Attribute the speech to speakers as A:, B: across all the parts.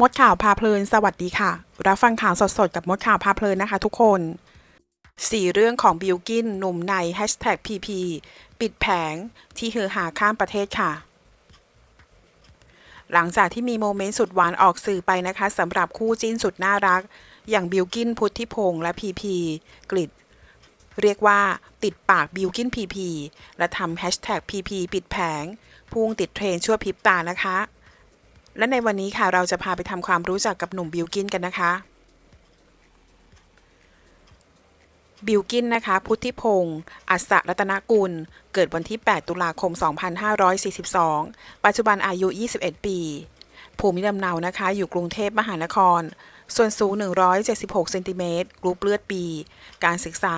A: มดข่าวพาเพลิน สวัสดีค่ะ รับฟังข่าวสดๆ กับมดข่าวพาเพลินนะคะทุกคนสี่เรื่องของบิลกินหนุ่มใน PP ปิดแผงที่ฮือหาข้ามประเทศค่ะ หลังจากที่มีโมเมนต์สุดหวานออกสื่อไปนะคะสำหรับคู่จิ้นสุดน่ารัก อย่างบิลกินพุทธิพงษ์และพีพีกลิดเรียกว่าติดปากบิลกินพีพีและทำแฮชแท็กพีพีปิดแผงพุ่งติดเทรนชั่วพริบตานะคะ และในวันนี้ค่ะเราจะพาไปทำความรู้จักกับหนุ่มบิลกินกันนะคะ บิลกินนะคะ พุทธิพงศ์อัศรัตนกุล เกิดวันที่ 8 ตุลาคม 2542 ปัจจุบันอายุ 21 ปี ภูมิลำเนานะคะ อยู่กรุงเทพมหานคร ส่วนสูง 176 เซนติเมตรกรุ๊ปเลือดปีการศึกษา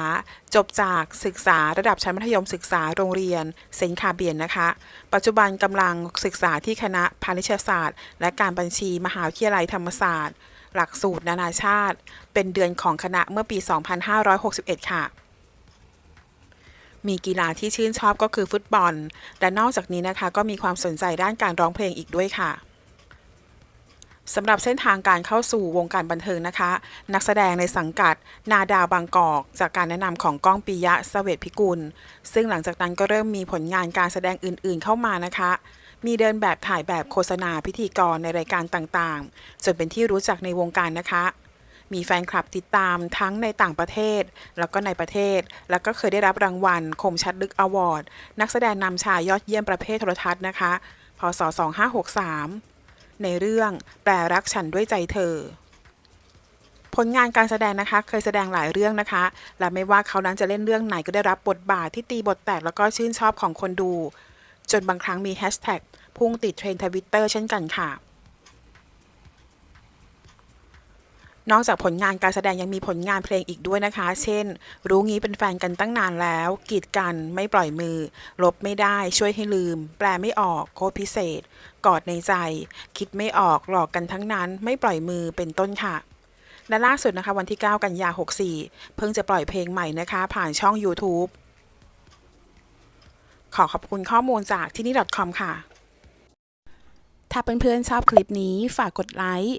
A: จบจากศึกษาระดับชั้นมัธยมศึกษาโรงเรียน เซนคาเบียนนะคะ ปัจจุบันกำลังศึกษาที่คณะพาณิชยศาสตร์ และการบัญชีมหาวิทยาลัยธรรมศาสตร์ หลักสูตรนานาชาติ เป็นเดือนของคณะเมื่อปี 2561 ค่ะมีกีฬาที่ชื่นชอบก็คือฟุตบอล และนอกจากนี้นะคะก็มีความสนใจด้านการร้องเพลงอีกด้วยค่ะ สำหรับเส้นทางการเข้าสู่วงการบันเทิงนะคะ นักแสดงในสังกัด นาดาวบางกอก จากการแนะนำของก้องปิยะเสเวตพิกุล ซึ่งหลังจากนั้นก็เริ่มมีผลงานการแสดงอื่นๆเข้ามานะคะ มีเดินแบบถ่ายแบบโฆษณาพิธีกรในรายการต่างๆ จนเป็นที่รู้จักในวงการนะคะ มีแฟนคลับติดตามทั้งในต่างประเทศ แล้วก็ในประเทศ แล้วก็เคยได้รับรางวัล คมชัดลึกอวอร์ด นักแสดงนำชายยอดเยี่ยมประเภทโทรทัศน์นะคะ พศ 2563 ในเรื่อง แปลรักฉันด้วยใจเธอ ผลงานการแสดงนะคะ เคยแสดงหลายเรื่องนะคะ และไม่ว่าเขานั้นจะเล่นเรื่องไหนก็ได้รับบทบาทที่ตีบทแตกแล้วก็ชื่นชอบของคนดู จนบางครั้งมีแฮชแท็กพุ่งติดเทรนด์ทวิตเตอร์เช่นกันค่ะ นอกจากผลงานการแสดงยังมีผลงานเพลงอีกด้วยนะคะ เช่น รู้งี้เป็นแฟนกันตั้งนานแล้ว กีดกัน ไม่ปล่อยมือ ลบไม่ได้ ช่วยให้ลืม แปลไม่ออก โคตรพิเศษ กอดในใจ คิดไม่ออก หลอกกันทั้งนั้น ไม่ปล่อยมือ เป็นต้นค่ะ และล่าสุดนะคะวันที่ 9 กันยา 64 เพิ่งจะปล่อยเพลงใหม่นะคะ ผ่านช่อง YouTube ขอขอบคุณข้อมูลจากที่นี่ .com ค่ะ ถ้าเพื่อนๆชอบคลิปนี้ฝากกดไลค์